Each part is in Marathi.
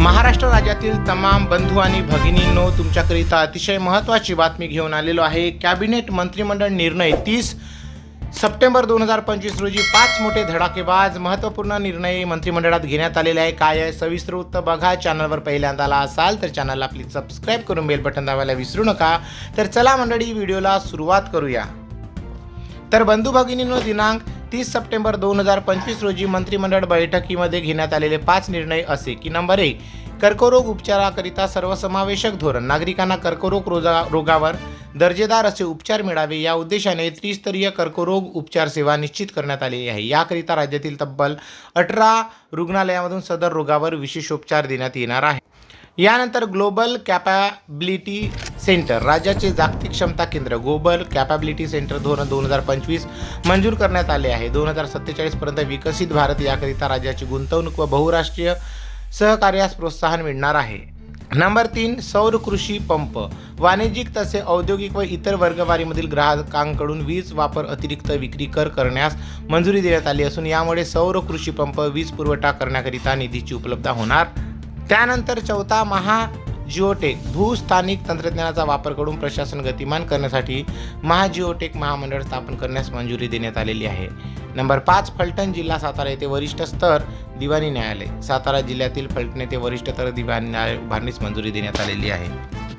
महाराष्ट्र राज्यातील तमाम बंधू आणि भगिनींनो तुमच्याकरिता अतिशय महत्त्वाची बातमी घेऊन आलेलो आहे. कॅबिनेट मंत्रिमंडळ निर्णय तीस सप्टेंबर दोन हजार पंचवीस रोजी पाच मोठे धडाकेबाज महत्त्वपूर्ण निर्णय मंत्रिमंडळात घेण्यात आलेले आहे. काय आहे? सविस्तर उत्तर बघा. चॅनलवर पहिल्यांदा आला असाल तर चॅनलला प्लीज सबस्क्राईब करून बेल बटन दाबायला विसरू नका. तर चला मंडळी व्हिडिओला सुरुवात करूया. तर बंधू भगिनींनो दिनांक तीस सप्टेंबर दोन हजार पंचवीस रोजी मंत्रिमंडळ बैठकीमध्ये घेण्यात आलेले पाच निर्णय असे की नंबर एक कर्करोग उपचाराकरिता सर्वसमावेशक धोरण. नागरिकांना कर्करोग रोजा रोगावर दर्जेदार असे उपचार मिळावे या उद्देशाने त्रिस्तरीय कर्करोग उपचार सेवा निश्चित करण्यात आलेली आहे. याकरिता राज्यातील तब्बल अठरा रुग्णालयामधून सदर रोगावर विशेषोपचार देण्यात येणार आहे. यानंतर ग्लोबल कॅपॅबिलिटी सेंटर राज्याचे जागतिक क्षमता केंद्र ग्लोबल कॅपॅबिलिटी सेंटर धोरण दोन हजार पंचवीस मंजूर करण्यात आले आहे. दोन हजार सत्तेचाळीसपर्यंत विकसित भारत याकरिता राज्याची गुंतवणूक व बहुराष्ट्रीय सहकार्यास प्रोत्साहन मिळणार आहे. नंबर तीन सौर कृषी पंप. वाणिज्यिक तसे औद्योगिक व इतर वर्गवारीमधील ग्राहकांकडून वीज वापर अतिरिक्त विक्री कर करण्यास मंजुरी देण्यात आली असून यामुळे सौर कृषी पंप वीज पुरवठा करण्याकरिता निधीची उपलब्धता होणार. त्यानंतर चौथा महा जिओटेक भूस्थानिक तंत्रज्ञानाचा वापर करून प्रशासन गतिमान करण्यासाठी महाजिओटेक महामंडळ स्थापन करण्यास मंजुरी देण्यात आलेली आहे. नंबर पाच फलटण जिल्हा सातारा येथे वरिष्ठ स्तर दिवाणी न्यायालय. सातारा जिल्ह्यातील फलटण येथे वरिष्ठ स्तर दिवाणी न्यायालय उभारणीस मंजुरी देण्यात आलेली आहे.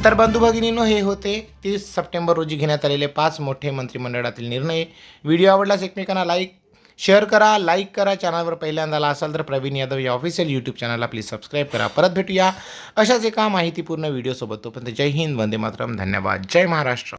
तर बंधू भगिनींनो हे होते तीस सप्टेंबर रोजी घेण्यात आलेले पाच मोठे मंत्रिमंडळातील निर्णय. व्हिडिओ आवडल्यास एकमेकांना लाईक शेअर करा लाईक करा चॅनलवर पहिल्यांदा आला असाल तर प्रवीण यादव या ऑफिशियल यूट्यूब चॅनलला प्लीज सबस्क्राईब करा. परत भेटूया अशाच एका माहितीपूर्ण व्हिडिओसोबत तोपर्यंत जय हिंद वंदे मातरम. धन्यवाद. जय महाराष्ट्र.